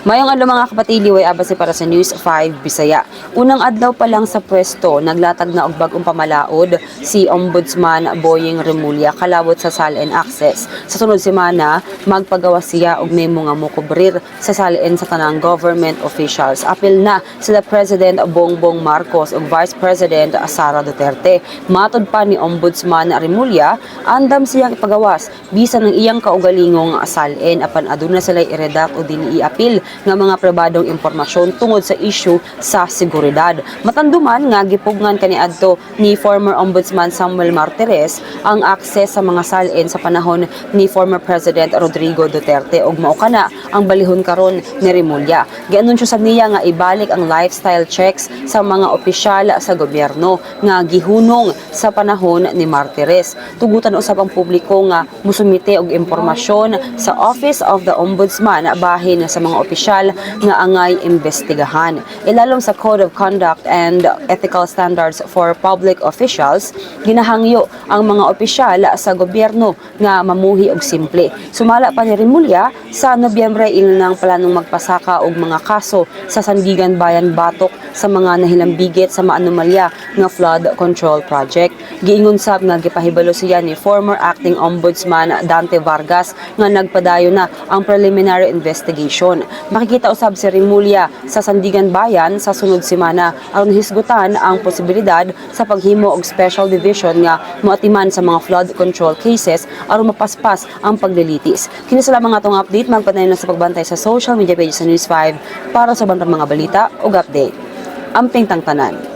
Mayong adlaw mga kapatiliway abase para sa News 5 Bisaya. Unang adlaw pa lang sa pwesto, naglatag na og bagong pamalaod si Ombudsman Boying Remulla kalawot sa Salin Access. Sa sunod semana, magpagawa siya og memo nga mokubrir sa Salin sa tanang government officials. Apil na sila President Bongbong Marcos ug Vice President Sara Duterte. Matod pa ni Ombudsman Remulla, andam siyang ipagawas bisan ng iyang kaugalingong salin apan aduna sila iredak o dili iapil nga mga pribadong impormasyon tungod sa issue sa seguridad. Matanduman nga gipugngan kaniadto ni former Ombudsman Samuel Martires ang akses sa mga salin sa panahon ni former President Rodrigo Duterte ug mao kana ang balihon karon ni Remulla. Gianunsyo sa niya nga ibalik ang lifestyle checks sa mga opisyal sa gobyerno nga gihunong sa panahon ni Martires. Tugutan usab ang publiko nga musumite og impormasyon sa Office of the Ombudsman bahin sa mga opisyal nga angay imbestigahan. Ilalom sa Code of Conduct and Ethical Standards for Public Officials, ginahangyo ang mga opisyal sa gobyerno nga mamuhi og simple. Sumala pa ni Remulla sa Nobyembre ilang planong magpasaka og mga kaso sa Sandigan Bayan Batok sa mga nahilambigit sa maanomalya nga flood control project. Giingon sab nga gipahibalo siya ni former acting ombudsman Dante Vargas nga nagpadayon na ang preliminary investigation. Makikita usab si Remulla sa Sandigan Bayan sa sunod semana aron hisgutan ang posibilidad sa paghimo og special division nga moatiman sa mga flood control cases aron mapaspas ang paglilitis. Kini sa lamang atong update magpadayon na sa pagbantay sa social media pages sa News 5 para sa bantang mga balita ug update. Amping tangtanan.